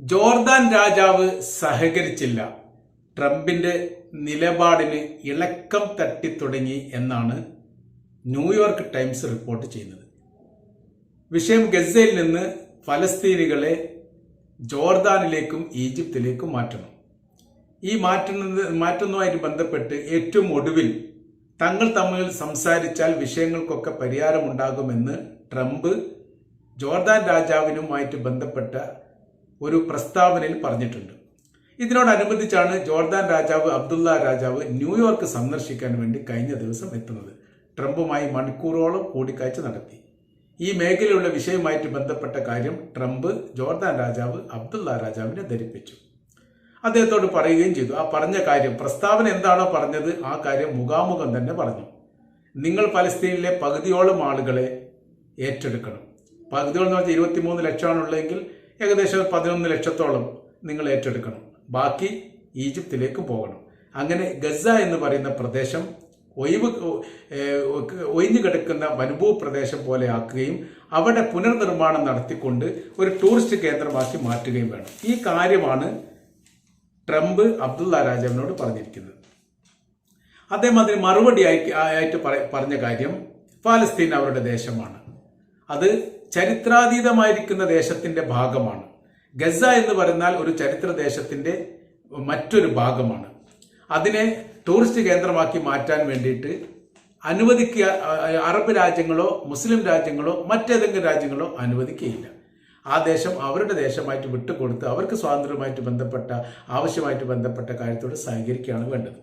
Jordan രാജാവ് സഹകരിച്ചില്ല. ട്രംപിന്റെ നിലപാടിന് ഇളക്കം തട്ടിത്തുടങ്ങി എന്നാണ് ന്യൂയോർക്ക് ടൈംസ് റിപ്പോർട്ട് ചെയ്യുന്നത്. വിഷയം ഗസയിൽ നിന്ന് ഫലസ്തീനികളെ ജോർദാനിലേക്കും ഈജിപ്തിലേക്കും മാറ്റണം. ഈ മാറ്റുന്നത് മാറ്റുന്നതുമായിട്ട് ബന്ധപ്പെട്ട് ഏറ്റവും ഒടുവിൽ തങ്ങൾ തമ്മിൽ സംസാരിച്ചാൽ വിഷയങ്ങൾക്കൊക്കെ പരിഹാരമുണ്ടാകുമെന്ന് ട്രംപ് ജോർദാൻ രാജാവിനുമായിട്ട് ബന്ധപ്പെട്ട ഒരു പ്രസ്താവനയിൽ പറഞ്ഞിട്ടുണ്ട്. ഇതിനോടനുബന്ധിച്ചാണ് ജോർദാൻ രാജാവ് അബ്ദുള്ള രാജാവ് ന്യൂയോർക്ക് സന്ദർശിക്കാൻ വേണ്ടി കഴിഞ്ഞ ദിവസം എത്തുന്നത്. ട്രംപുമായി മണിക്കൂറോളം കൂടിക്കാഴ്ച നടത്തി. ഈ മേഖലയുള്ള വിഷയവുമായിട്ട് ബന്ധപ്പെട്ട കാര്യം ട്രംപ് ജോർദാൻ രാജാവ് അബ്ദുള്ള രാജാവിനെ ധരിപ്പിച്ചു. അദ്ദേഹത്തോട് പറയുകയും ചെയ്തു. ആ പറഞ്ഞ കാര്യം പ്രസ്താവന എന്താണോ പറഞ്ഞത് ആ കാര്യം മുഖാമുഖം തന്നെ പറഞ്ഞു. നിങ്ങൾ പലസ്തീനിലെ പകുതിയോളം ആളുകളെ ഏറ്റെടുക്കണം. പകുതിയോളം എന്ന് വെച്ചാൽ ഇരുപത്തിമൂന്ന് ലക്ഷമാണുള്ളതെങ്കിൽ ഏകദേശം പതിനൊന്ന് ലക്ഷത്തോളം നിങ്ങൾ ഏറ്റെടുക്കണം. ബാക്കി ഈജിപ്തിലേക്ക് പോകണം. അങ്ങനെ ഗസ എന്ന് പറയുന്ന പ്രദേശം ഒഴിവ് ഒഴിഞ്ഞു കിടക്കുന്ന വനുഭൂ പ്രദേശം പോലെ ആക്കുകയും അവിടെ പുനർനിർമ്മാണം നടത്തിക്കൊണ്ട് ഒരു ടൂറിസ്റ്റ് കേന്ദ്രമാക്കി മാറ്റുകയും വേണം. ഈ കാര്യമാണ് ട്രംപ് അബ്ദുള്ള രാജാവിനോട് പറഞ്ഞിരിക്കുന്നത്. അദ്ദേഹം അതിന് മറുപടി ആയിട്ട് പറ- പറഞ്ഞ കാര്യം പാലസ്തീൻ അവരുടെ ദേശമാണ്. അത് ചരിത്രാതീതമായിരിക്കുന്ന ദേശത്തിന്റെ ഭാഗമാണ്. ഗസ എന്ന് പറഞ്ഞാൽ ഒരു ചരിത്ര ദേശത്തിന്റെ മറ്റൊരു ഭാഗമാണ്. അതിനെ ടൂറിസ്റ്റ് കേന്ദ്രമാക്കി മാറ്റാൻ വേണ്ടിയിട്ട് അനുവദിക്കുക അറബ് രാജ്യങ്ങളോ മുസ്ലിം രാജ്യങ്ങളോ മറ്റേതെങ്കിലും രാജ്യങ്ങളോ അനുവദിക്കുകയില്ല. ആ ദേശം അവരുടെ ദേശമായിട്ട് വിട്ടുകൊടുത്ത് അവർക്ക് സ്വാതന്ത്ര്യവുമായിട്ട് ബന്ധപ്പെട്ട ആവശ്യമായിട്ട് ബന്ധപ്പെട്ട കാര്യത്തോട് സഹകരിക്കുകയാണ് വേണ്ടത്.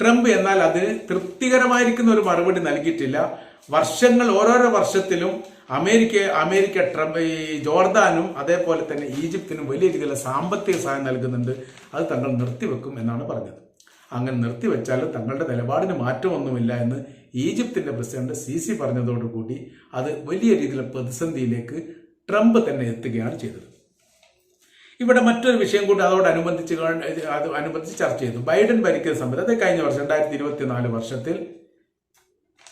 ട്രംപ് എന്നാൽ അതിന് തൃപ്തികരമായിരിക്കുന്ന ഒരു മറുപടി നൽകിയിട്ടില്ല. വർഷങ്ങൾ ഓരോരോ വർഷത്തിലും അമേരിക്ക അമേരിക്ക ട്രംപ് ഈ ജോർദാനും അതേപോലെ തന്നെ ഈജിപ്തിനും വലിയ രീതിയിലുള്ള സാമ്പത്തിക സഹായം നൽകുന്നുണ്ട്. അത് തങ്ങൾ നിർത്തിവെക്കും എന്നാണ് പറഞ്ഞത്. അങ്ങനെ നിർത്തിവെച്ചാൽ തങ്ങളുടെ നിലപാടിന് മാറ്റമൊന്നുമില്ല എന്ന് ഈജിപ്തിന്റെ പ്രസിഡന്റ് സി സി പറഞ്ഞതോടുകൂടി അത് വലിയ രീതിയിലുള്ള പ്രതിസന്ധിയിലേക്ക് ട്രംപ് തന്നെ എത്തുകയാണ് ചെയ്തത്. ഇവിടെ മറ്റൊരു വിഷയം കൂടി അതോടനുബന്ധിച്ച് അത് അനുബന്ധിച്ച് ചർച്ച ചെയ്തു. ബൈഡൻ ഭരിക്കുന്ന സമയത്ത് അത് കഴിഞ്ഞ വർഷം രണ്ടായിരത്തി ഇരുപത്തിനാല് വർഷത്തിൽ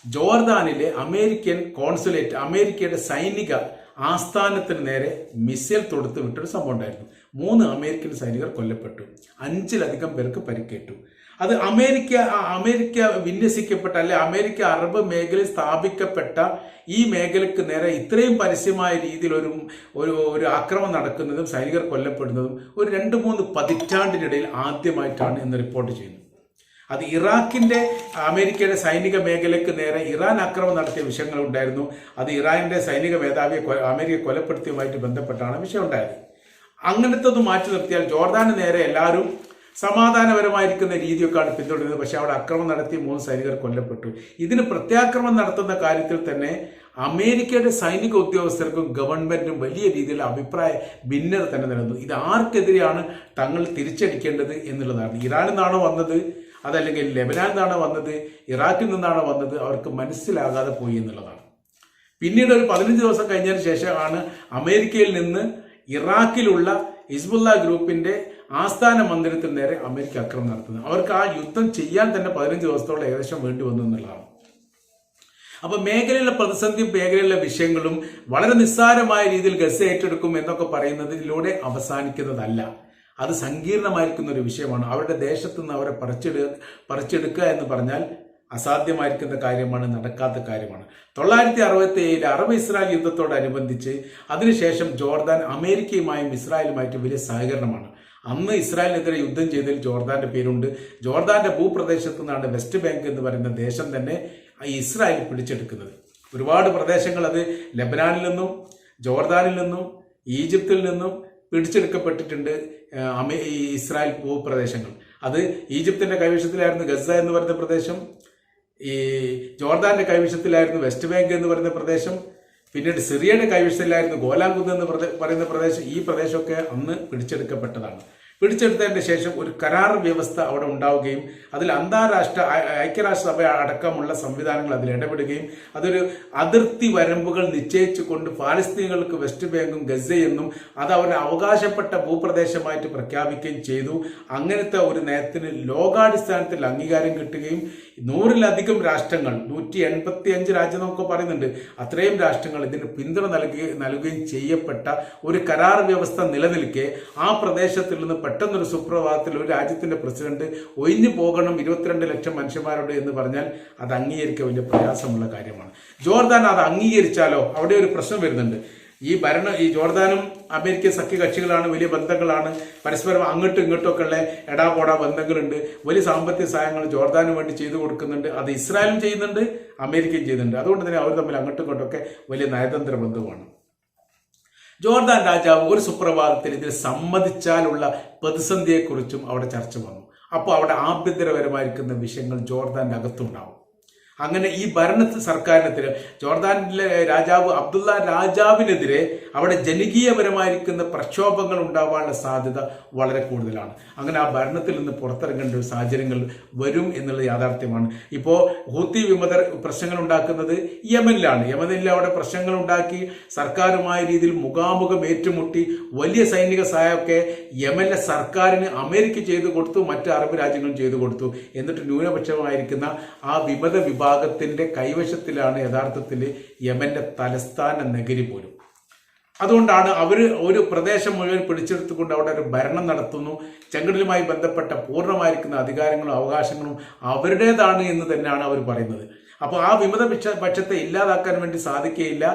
ജോർദാനിലെ അമേരിക്കൻ കോൺസുലേറ്റ് അമേരിക്കയുടെ സൈനിക ആസ്ഥാനത്തിന് നേരെ മിസൈൽ തൊടുത്ത് വിട്ടൊരു സംഭവം ഉണ്ടായിരുന്നു. മൂന്ന് അമേരിക്കൻ സൈനികർ കൊല്ലപ്പെട്ടു. അഞ്ചിലധികം പേർക്ക് പരിക്കേറ്റു. അത് അമേരിക്ക അമേരിക്ക വിന്യസിക്കപ്പെട്ട അല്ലെ അമേരിക്ക അറബ് മേഖലയിൽ സ്ഥാപിക്കപ്പെട്ട ഈ മേഖലയ്ക്ക് നേരെ ഇത്രയും പരസ്യമായ രീതിയിൽ ഒരു ഒരു ഒരു അക്രമം നടക്കുന്നതും സൈനികർ കൊല്ലപ്പെടുന്നതും ഒരു രണ്ട് മൂന്ന് പതിറ്റാണ്ടിനിടയിൽ ആദ്യമായിട്ടാണ് എന്ന് റിപ്പോർട്ട് ചെയ്യുന്നത് അത് ഇറാഖിന്റെ അമേരിക്കയുടെ സൈനിക മേഖലയ്ക്ക് നേരെ ഇറാൻ ആക്രമണം നടത്തിയ വിഷയങ്ങൾ ഉണ്ടായിരുന്നു. അത് ഇറാന്റെ സൈനിക മേധാവിയെ അമേരിക്ക കൊലപ്പെടുത്തിയുമായിട്ട് ബന്ധപ്പെട്ടാണ് വിഷയം ഉണ്ടായത്. അങ്ങനത്തെ ഒന്ന് മാറ്റി നിർത്തിയാൽ ജോർദാന് നേരെ എല്ലാവരും സമാധാനപരമായിരിക്കുന്ന രീതിയൊക്കെയാണ് പിന്തുടരുന്നത്. പക്ഷെ അവിടെ ആക്രമണം നടത്തി മൂന്ന് സൈനികർ കൊല്ലപ്പെട്ടു. ഇതിന് പ്രത്യാക്രമണം നടത്തുന്ന കാര്യത്തിൽ തന്നെ അമേരിക്കയുടെ സൈനിക ഉദ്യോഗസ്ഥർക്കും ഗവൺമെന്റിനും വലിയ രീതിയിൽ അഭിപ്രായ ഭിന്നത തന്നെ നിലനിന്നു. ഇത് ആർക്കെതിരെയാണ് തങ്ങൾ തിരിച്ചടിക്കേണ്ടത് എന്നുള്ളതാണ്. ഇറാനിൽ നിന്നാണോ വന്നത് അതല്ലെങ്കിൽ ലെബനാനിൽ നിന്നാണ് വന്നത് ഇറാഖിൽ നിന്നാണ് വന്നത് അവർക്ക് മനസ്സിലാകാതെ പോയി എന്നുള്ളതാണ്. പിന്നീട് ഒരു പതിനഞ്ച് ദിവസം കഴിഞ്ഞതിന് ശേഷമാണ് അമേരിക്കയിൽ നിന്ന് ഇറാഖിലുള്ള ഹിസ്ബുല്ല ഗ്രൂപ്പിന്റെ ആസ്ഥാന മന്ദിരത്തിന് നേരെ അമേരിക്ക ആക്രമണം നടത്തുന്നത്. അവർക്ക് ആ യുദ്ധം ചെയ്യാൻ തന്നെ പതിനഞ്ച് ദിവസത്തോളം ഏകദേശം വേണ്ടി വന്നു എന്നുള്ളതാണ്. അപ്പൊ മേഖലയിലെ പ്രതിസന്ധിയും മേഖലയിലെ വിഷയങ്ങളും വളരെ നിസ്സാരമായ രീതിയിൽ ഗസ ഏറ്റെടുക്കും എന്നൊക്കെ പറയുന്നതിലൂടെ അവസാനിക്കുന്നതല്ല. അത് സങ്കീർണമായിരിക്കുന്ന ഒരു വിഷയമാണ്. അവരുടെ ദേശത്തു നിന്ന് അവരെ പറിച്ചെടു പറിച്ചെടുക്കുക എന്ന് പറഞ്ഞാൽ അസാധ്യമായിരിക്കുന്ന കാര്യമാണ് നടക്കാത്ത കാര്യമാണ്. തൊള്ളായിരത്തി അറുപത്തി ഏഴിലെ അറബ് ഇസ്രായേൽ യുദ്ധത്തോടനുബന്ധിച്ച് അതിനുശേഷം ജോർദാൻ അമേരിക്കയുമായും ഇസ്രായേലുമായിട്ട് വലിയ സഹകരണമാണ്. അന്ന് ഇസ്രായേലിനെതിരെ യുദ്ധം ചെയ്തതിൽ ജോർദാന്റെ പേരുണ്ട്. ജോർദാന്റെ ഭൂപ്രദേശത്തു നിന്നാണ് വെസ്റ്റ് ബാങ്ക് എന്ന് പറയുന്ന ദേശം തന്നെ ഇസ്രായേൽ പിടിച്ചെടുക്കുന്നത്. ഒരുപാട് പ്രദേശങ്ങൾ അത് ലബനാനിൽ നിന്നും ജോർദാനിൽ നിന്നും ഈജിപ്തിൽ നിന്നും പിടിച്ചെടുക്കപ്പെട്ടിട്ടുണ്ട്. ഇസ്രായേൽ ഭൂപ്രദേശങ്ങൾ. അത് ഈജിപ്തിന്റെ കൈവശത്തിലായിരുന്നു ഗസ എന്ന് പറയുന്ന പ്രദേശം ഈ ജോർദാന്റെ കൈവശത്തിലായിരുന്നു വെസ്റ്റ് ബാങ്ക് എന്ന് പറയുന്ന പ്രദേശം പിന്നീട് സിറിയയുടെ കൈവശത്തിലായിരുന്നു ഗോലാങ്കുന്ന് എന്ന് പറയുന്ന പ്രദേശം. ഈ പ്രദേശമൊക്കെ അന്ന് പിടിച്ചെടുക്കപ്പെട്ടതാണ്. പിടിച്ചെടുത്തതിന് ശേഷം ഒരു കരാർ വ്യവസ്ഥ അവിടെ ഉണ്ടാവുകയും അതിൽ അന്താരാഷ്ട്ര ഐക്യരാഷ്ട്രസഭ അടക്കമുള്ള സംവിധാനങ്ങൾ അതിൽ ഇടപെടുകയും അതൊരു അതിർത്തി വരമ്പുകൾ നിശ്ചയിച്ചുകൊണ്ട് പാലസ്തീനുകൾക്ക് വെസ്റ്റ് ബാങ്കും ഗസയെന്നും അത് അവരുടെ അവകാശപ്പെട്ട ഭൂപ്രദേശമായിട്ട് പ്രഖ്യാപിക്കുകയും ചെയ്തു. അങ്ങനത്തെ ഒരു നയത്തിന് ലോകാടിസ്ഥാനത്തിൽ അംഗീകാരം കിട്ടുകയും നൂറിലധികം രാഷ്ട്രങ്ങൾ നൂറ്റി എൺപത്തി അഞ്ച് രാജ്യം നമുക്ക് പറയുന്നുണ്ട് അത്രയും രാഷ്ട്രങ്ങൾ ഇതിന് പിന്തുണ നൽകുകയും നൽകുകയും ചെയ്യപ്പെട്ട ഒരു കരാർ വ്യവസ്ഥ നിലനിൽക്കെ ആ പ്രദേശത്തിൽ നിന്ന് പെട്ടെന്നൊരു സുപ്രഭാതത്തിൽ ഒരു രാജ്യത്തിന്റെ പ്രസിഡന്റ് ഒഴിഞ്ഞു പോകണം ഇരുപത്തിരണ്ട് ലക്ഷം മനുഷ്യന്മാരോട് എന്ന് പറഞ്ഞാൽ അത് അംഗീകരിക്കാൻ വലിയ പ്രയാസമുള്ള കാര്യമാണ്. ജോർദാൻ അത് അംഗീകരിച്ചാലോ? അവിടെ ഒരു പ്രശ്നം വരുന്നുണ്ട്. ഈ ഭരണ ഈ ജോർദാനും അമേരിക്കൻ സഖ്യകക്ഷികളാണ് വലിയ ബന്ധങ്ങളാണ്. പരസ്പരം അങ്ങോട്ടും ഇങ്ങോട്ടും ഒക്കെ ഉള്ള എടാപോടാ ബന്ധങ്ങളുണ്ട്. വലിയ സാമ്പത്തിക സഹായങ്ങൾ ജോർദാനു വേണ്ടി ചെയ്തു കൊടുക്കുന്നുണ്ട്. അത് ഇസ്രായേലും ചെയ്യുന്നുണ്ട് അമേരിക്കയും ചെയ്യുന്നുണ്ട്. അതുകൊണ്ട് തന്നെ അവർ തമ്മിൽ അങ്ങോട്ടും ഇങ്ങോട്ടും ഒക്കെ വലിയ നയതന്ത്ര ബന്ധമാണ് ജോർദാൻ രാജാവ് ഒരു സുപ്രഭാതത്തിൽ ഇതിൽ സമ്മതിച്ചാലുള്ള പ്രതിസന്ധിയെക്കുറിച്ചും അവിടെ ചർച്ച വന്നു. അപ്പോൾ അവിടെ ആഭ്യന്തരപരമായിരിക്കുന്ന വിഷയങ്ങൾ ജോർദാന്റെ അകത്തുണ്ടാവും അങ്ങനെ ഈ ഭരണ സർക്കാരിനെതിരെ ജോർദാനിലെ രാജാവ് അബ്ദുള്ള രാജാവിനെതിരെ അവിടെ ജനകീയപരമായിരിക്കുന്ന പ്രക്ഷോഭങ്ങൾ ഉണ്ടാവാനുള്ള സാധ്യത വളരെ കൂടുതലാണ്. അങ്ങനെ ആ ഭരണത്തിൽ നിന്ന് പുറത്തിറങ്ങേണ്ട ഒരു സാഹചര്യങ്ങൾ വരും എന്നുള്ള യാഥാർത്ഥ്യമാണ്. ഇപ്പോൾ ഹൂത്തി വിമതർ പ്രശ്നങ്ങൾ ഉണ്ടാക്കുന്നത് യമനിലാണ്. യമനിൽ അവിടെ പ്രശ്നങ്ങൾ ഉണ്ടാക്കി സർക്കാരുമായ രീതിയിൽ മുഖാമുഖം ഏറ്റുമുട്ടി വലിയ സൈനിക സഹായമൊക്കെ യമനിലെ സർക്കാരിന് അമേരിക്ക ചെയ്തു കൊടുത്തു മറ്റ് അറബ് രാജ്യങ്ങളും ചെയ്തു കൊടുത്തു. എന്നിട്ട് ന്യൂനപക്ഷമായിരിക്കുന്ന ആ വിമത വിഭാഗത്തിന്റെ കൈവശത്തിലാണ് യഥാർത്ഥത്തിൽ യമന്റെ തലസ്ഥാന നഗരി പോലും. അതുകൊണ്ടാണ് അവർ ഒരു പ്രദേശം മുഴുവൻ പിടിച്ചെടുത്തുകൊണ്ട് അവിടെ ഒരു ഭരണം നടത്തുന്നു. ചെങ്കടലുമായി ബന്ധപ്പെട്ട പൂർണമായിരിക്കുന്ന അധികാരങ്ങളും അവകാശങ്ങളും അവരുടേതാണ് എന്ന് തന്നെയാണ് അവർ പറയുന്നത്. അപ്പോൾ ആ വിമത പക്ഷ പക്ഷത്തെ ഇല്ലാതാക്കാൻ വേണ്ടി സാധിക്കുകയില്ല.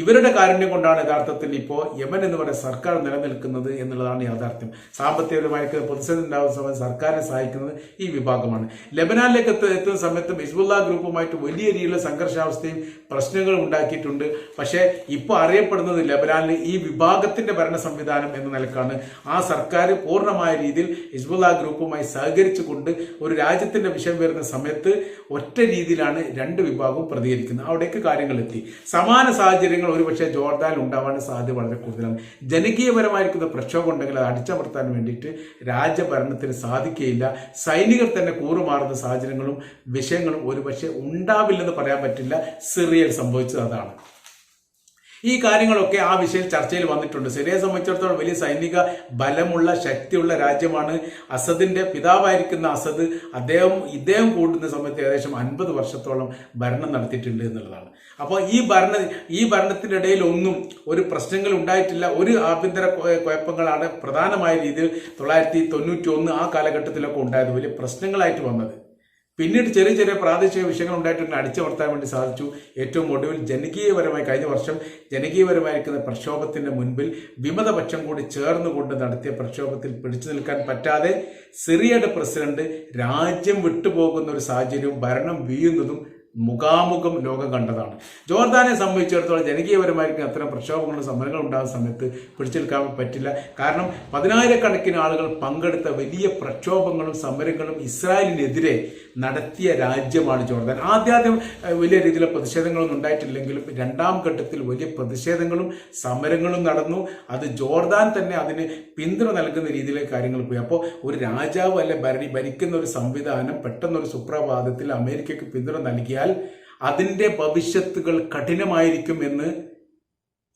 ഇവരുടെ കാരുണ്യം കൊണ്ടാണ് യഥാർത്ഥത്തിൽ ഇപ്പോൾ യമൻ എന്ന് പറയുന്ന സർക്കാർ നിലനിൽക്കുന്നത് എന്നുള്ളതാണ് യാഥാർത്ഥ്യം. സാമ്പത്തികപരമായിരിക്കുന്ന പ്രതിസന്ധി ഉണ്ടാകുന്ന സമയത്ത് സർക്കാരിനെ സഹായിക്കുന്നത് ഈ വിഭാഗമാണ്. ലബനാനിലേക്ക് എത്ത എത്തുന്ന സമയത്ത് ഹിസ്ബുല്ല ഗ്രൂപ്പുമായിട്ട് വലിയ രീതിയിലുള്ള സംഘർഷാവസ്ഥയും പ്രശ്നങ്ങളും ഉണ്ടാക്കിയിട്ടുണ്ട്. പക്ഷേ ഇപ്പോൾ അറിയപ്പെടുന്നത് ലബനാനിൽ ഈ വിഭാഗത്തിന്റെ ഭരണ സംവിധാനം എന്ന നിലക്കാണ്. ആ സർക്കാർ പൂർണമായ രീതിയിൽ ഹിസ്ബുല്ല ഗ്രൂപ്പുമായി സഹകരിച്ചുകൊണ്ട് ഒരു രാജ്യത്തിന്റെ വിഷയം വരുന്ന സമയത്ത് ഒറ്റ രീതിയിലാണ് രണ്ട് വിഭാഗവും പ്രതികരിക്കുന്നത്. അവിടേക്ക് കാര്യങ്ങൾ എത്തി. സമാന സാഹചര്യങ്ങൾ ഒരുപക്ഷെ ജോർദാനിൽ ഉണ്ടാവാൻ സാധ്യത വളരെ കൂടുതലാണ്. ജനകീയപരമായിരിക്കുന്ന പ്രക്ഷോഭം ഉണ്ടെങ്കിൽ അത് അടിച്ചമർത്താൻ വേണ്ടിയിട്ട് രാജ്യഭരണത്തിന് സാധിക്കുകയില്ല. സൈനികർ തന്നെ കൂറുമാറുന്ന സാഹചര്യങ്ങളും വിഷയങ്ങളും ഒരുപക്ഷെ ഉണ്ടാവില്ലെന്ന് പറയാൻ പറ്റില്ല. സിറിയൽ സംഭവിച്ചത് അതാണ്. ഈ കാര്യങ്ങളൊക്കെ ആ വിഷയം ചർച്ചയിൽ വന്നിട്ടുണ്ട്. സിറിയയെ സംബന്ധിച്ചിടത്തോളം വലിയ സൈനിക ബലമുള്ള ശക്തിയുള്ള രാജ്യമാണ് അസദിന്റെ പിതാവായിരിക്കുന്ന അസദ്. അദ്ദേഹം ഇദ്ദേഹം കൂടുന്ന സമയത്ത് ഏകദേശം അൻപത് വർഷത്തോളം ഭരണം നടത്തിയിട്ടുണ്ട് എന്നുള്ളതാണ്. അപ്പോൾ ഈ ഭരണ ഈ ഭരണത്തിന്റെ ഇടയിൽ ഒന്നും ഒരു പ്രശ്നങ്ങൾ ഉണ്ടായിട്ടില്ല. ഒരു ആഭ്യന്തര കുഴ- കുഴപ്പങ്ങളാണ് പ്രധാനമായ രീതിയിൽ തൊള്ളായിരത്തി തൊണ്ണൂറ്റി ഒന്ന് ആ കാലഘട്ടത്തിലൊക്കെ ഉണ്ടായത്. വലിയ പ്രശ്നങ്ങളായിട്ട് വന്നത്. പിന്നീട് ചെറിയ ചെറിയ പ്രാദേശിക വിഷയങ്ങൾ ഉണ്ടായിട്ടുണ്ട്. അടിച്ചമർത്താൻ വേണ്ടി സാധിച്ചു. ഏറ്റവും ഒടുവിൽ ജനകീയപരമായി കഴിഞ്ഞ വർഷം ജനകീയപരമായിരിക്കുന്ന പ്രക്ഷോഭത്തിന്റെ മുൻപിൽ വിമതപക്ഷം കൂടി ചേർന്നുകൊണ്ട് നടത്തിയ പ്രക്ഷോഭത്തിൽ പിടിച്ചു നിൽക്കാൻ പറ്റാതെ സിറിയയുടെ പ്രസിഡന്റ് രാജ്യം വിട്ടുപോകുന്ന ഒരു സാഹചര്യവും ഭരണം വീഴുന്നതും മുഖാമുഖം ലോകം കണ്ടതാണ്. ജോർദാനെ സംബന്ധിച്ചിടത്തോളം ജനകീയപരമായിരിക്കും അത്തരം പ്രക്ഷോഭങ്ങളും സമരങ്ങളും ഉണ്ടാകുന്ന സമയത്ത് പിടിച്ചെടുക്കാൻ പറ്റില്ല. കാരണം പതിനായിരക്കണക്കിന് ആളുകൾ പങ്കെടുത്ത വലിയ പ്രക്ഷോഭങ്ങളും സമരങ്ങളും ഇസ്രായേലിനെതിരെ നടത്തിയ രാജ്യമാണ് ജോർദാൻ. ആദ്യാദ്യം വലിയ രീതിയിലുള്ള പ്രതിഷേധങ്ങളൊന്നും ഉണ്ടായിട്ടില്ലെങ്കിലും രണ്ടാം ഘട്ടത്തിൽ വലിയ പ്രതിഷേധങ്ങളും സമരങ്ങളും നടന്നു. അത് ജോർദാൻ തന്നെ അതിന് പിന്തുണ നൽകുന്ന രീതിയിലെ കാര്യങ്ങൾ പോയി. അപ്പോൾ ഒരു രാജാവ് അല്ലെ ഭരണി ഭരിക്കുന്ന ഒരു സംവിധാനം പെട്ടെന്നൊരു സുപ്രഭാതത്തിൽ അമേരിക്കയ്ക്ക് പിന്തുണ നൽകിയാൽ അതിന്റെ ഭവിഷ്യത്തുകൾ കഠിനമായിരിക്കും എന്ന്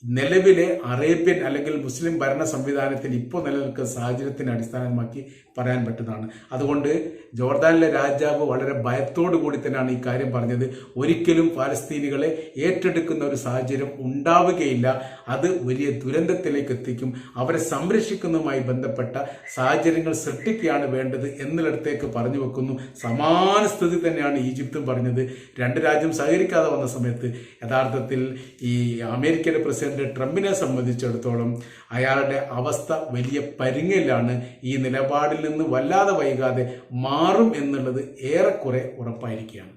നിലവിലെ അറേബ്യൻ അല്ലെങ്കിൽ മുസ്ലിം ഭരണ സംവിധാനത്തിൽ ഇപ്പോൾ നിലനിൽക്കുന്ന സാഹചര്യത്തിനെ അടിസ്ഥാനമാക്കി പറയാൻ പറ്റുന്നതാണ്. അതുകൊണ്ട് ജോർദാനിലെ രാജാവ് വളരെ ഭയത്തോടു കൂടി തന്നെയാണ് ഈ കാര്യം പറഞ്ഞത്. ഒരിക്കലും പാലസ്തീനികളെ ഏറ്റെടുക്കുന്ന ഒരു സാഹചര്യം ഉണ്ടാവുകയില്ല. അത് വലിയ ദുരന്തത്തിലേക്ക് എത്തിക്കും. അവരെ സംരക്ഷിക്കുന്നതുമായി ബന്ധപ്പെട്ട സാഹചര്യങ്ങൾ സൃഷ്ടിക്കുകയാണ് വേണ്ടത് എന്നിടത്തേക്ക് പറഞ്ഞു വെക്കുന്നു. സമാന സ്ഥിതി തന്നെയാണ് ഈജിപ്തും പറഞ്ഞത്. രണ്ട് രാജ്യം സഹകരിക്കാതെ വന്ന സമയത്ത് യഥാർത്ഥത്തിൽ ഈ അമേരിക്കയുടെ പ്രസിഡന്റ് ട്രംപിനെ സംബന്ധിച്ചിടത്തോളം അയാളുടെ അവസ്ഥ വലിയ പരിങ്ങലാണ് ഈ നിലപാടിൽ നിന്ന് വല്ലാതെ വൈകാതെ മാറും എന്നുള്ളത് ഏറെക്കുറെ ഉറപ്പായിരിക്കുകയാണ്.